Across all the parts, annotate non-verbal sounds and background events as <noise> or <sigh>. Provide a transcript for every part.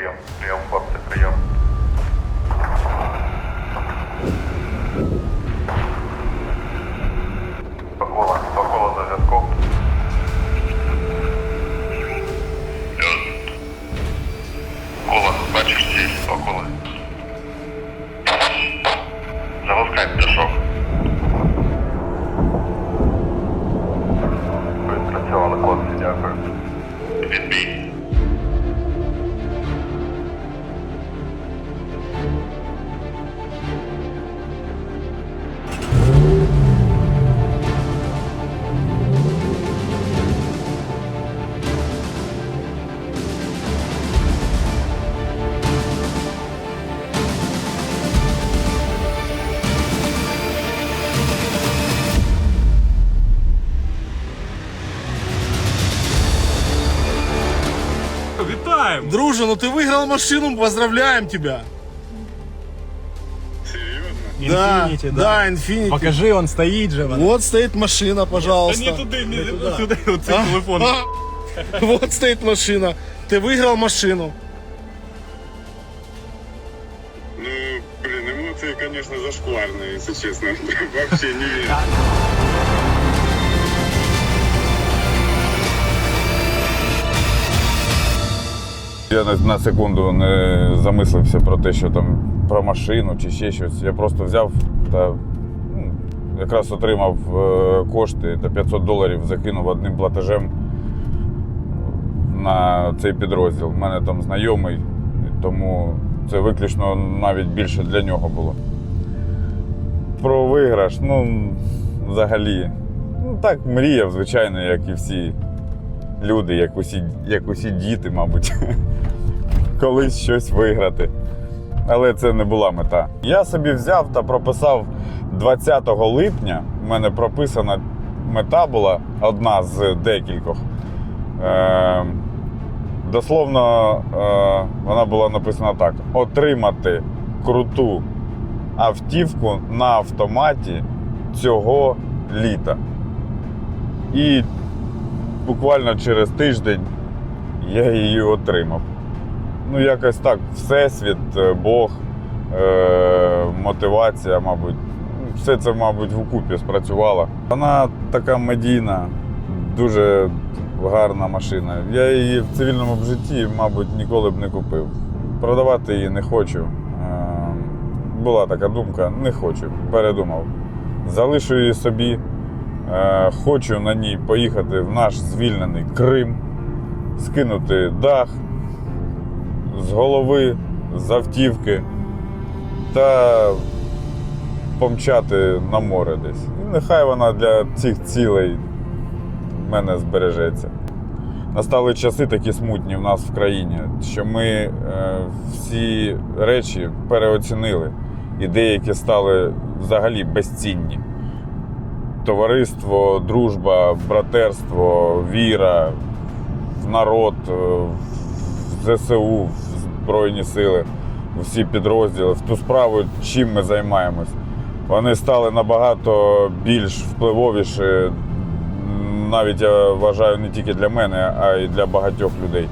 прием. Прием, форты, прием. Покола, покола за вязком. Кола, бачишь здесь, покола. Запускай пешок. Друже, ну ты выиграл машину, поздравляем тебя. Да, Infinity, да, Infinity. Покажи, он стоїть же. вона. Вот стоит машина, Та пожалуйста. не туди, не туди, оцей А? телефон. А? Вот стоит машина. Ты выиграл машину. Ну, блин, эмоции, конечно, зашкварные, если честно. <laughs> Вообще не верю. Я на, секунду не замислився про те, що там про машину чи ще щось. Я просто взяв та ну, якраз отримав е, кошти та 500 доларів закинув одним платежем на цей підрозділ. У мене там знайомий, тому це виключно навіть більше для нього було. Про виграш, ну, взагалі, ну так мріяв, звичайно, як і всі люди, як усі, як усі діти, мабуть <laughs> колись щось виграти. Але це не була мета. Я собі взяв та прописав 20 липня. У мене прописана мета була одна з декількох. Е, дословно е, вона була написана так: отримати круту автівку на автоматі цього літа. І буквально через тиждень я її отримав. Ну, якось так, Всесвіт, е, Бог, е- мотивація, мабуть. Все це, мабуть, вкупі спрацювало. Вона така медійна, дуже гарна машина. Я її в цивільному житті, мабуть, ніколи б не купив. Продавати її не хочу. Е- була така думка, не хочу, передумав. Залишу її собі. Е- хочу на ній поїхати в наш звільнений Крим, скинути дах з голови, з автівки та помчати на море десь. І нехай вона для цих цілей в мене збережеться. Настали часи такі смутні в нас в країні, що ми е, всі речі переоцінили, і деякі стали взагалі безцінні. Товариство, дружба, братерство, віра в народ, е, ЗСУ, в Збройні сили, в всі підрозділи, в ту справу, чим ми займаємось. Вони стали набагато більш впливовіші, навіть я вважаю, не тільки для мене, а й для багатьох людей.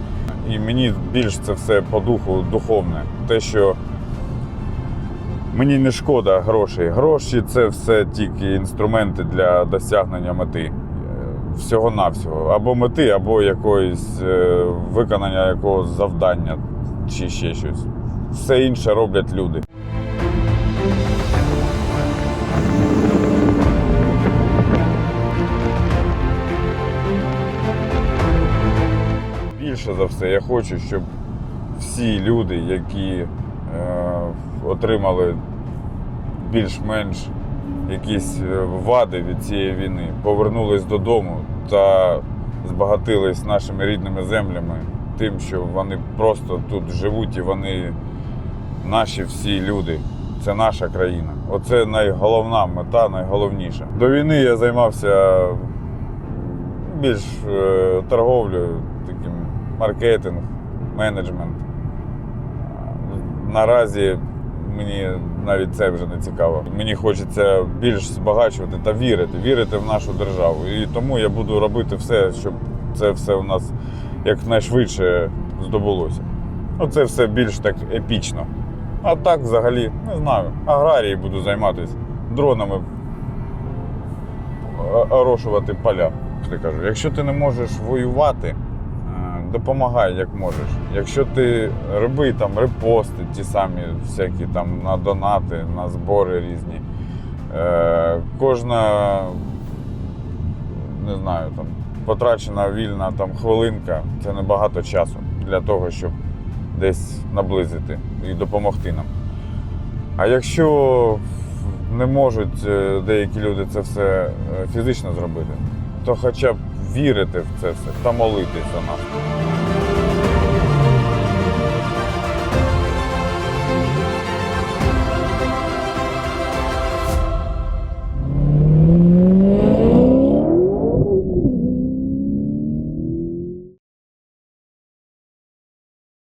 І мені більш це все по духу духовне. Те, що мені не шкода грошей. Гроші це все тільки інструменти для досягнення мети. Всього-навсього. Або мети, або якоїсь е, виконання якогось завдання чи ще щось. Все інше роблять люди. Більше за все, я хочу, щоб всі люди, які е, отримали більш-менш якісь е, вади від цієї війни, повернулись додому та збагатились нашими рідними землями, тим, що вони просто тут живуть і вони наші всі люди. Це наша країна. Оце найголовна мета, найголовніша. До війни я займався більш е, торговлею, таким маркетинг, менеджмент. Наразі мені навіть це вже не цікаво. Мені хочеться більш збагачувати та вірити, вірити в нашу державу. І тому я буду робити все, щоб це все у нас якнайшвидше здобулося. Оце все більш так епічно. А так взагалі, не знаю, аграрії буду займатися дронами орошувати поля. Ти кажу, якщо ти не можеш воювати, допомагай як можеш. Якщо ти роби там репости, ті самі всякі там на донати, на збори різні. Е, кожна, не знаю, там потрачена вільна там хвилинка це небагато часу для того, щоб десь наблизити і допомогти нам. А якщо не можуть е, деякі люди це все е, фізично зробити, то хоча б вірити в це все та молитися нас.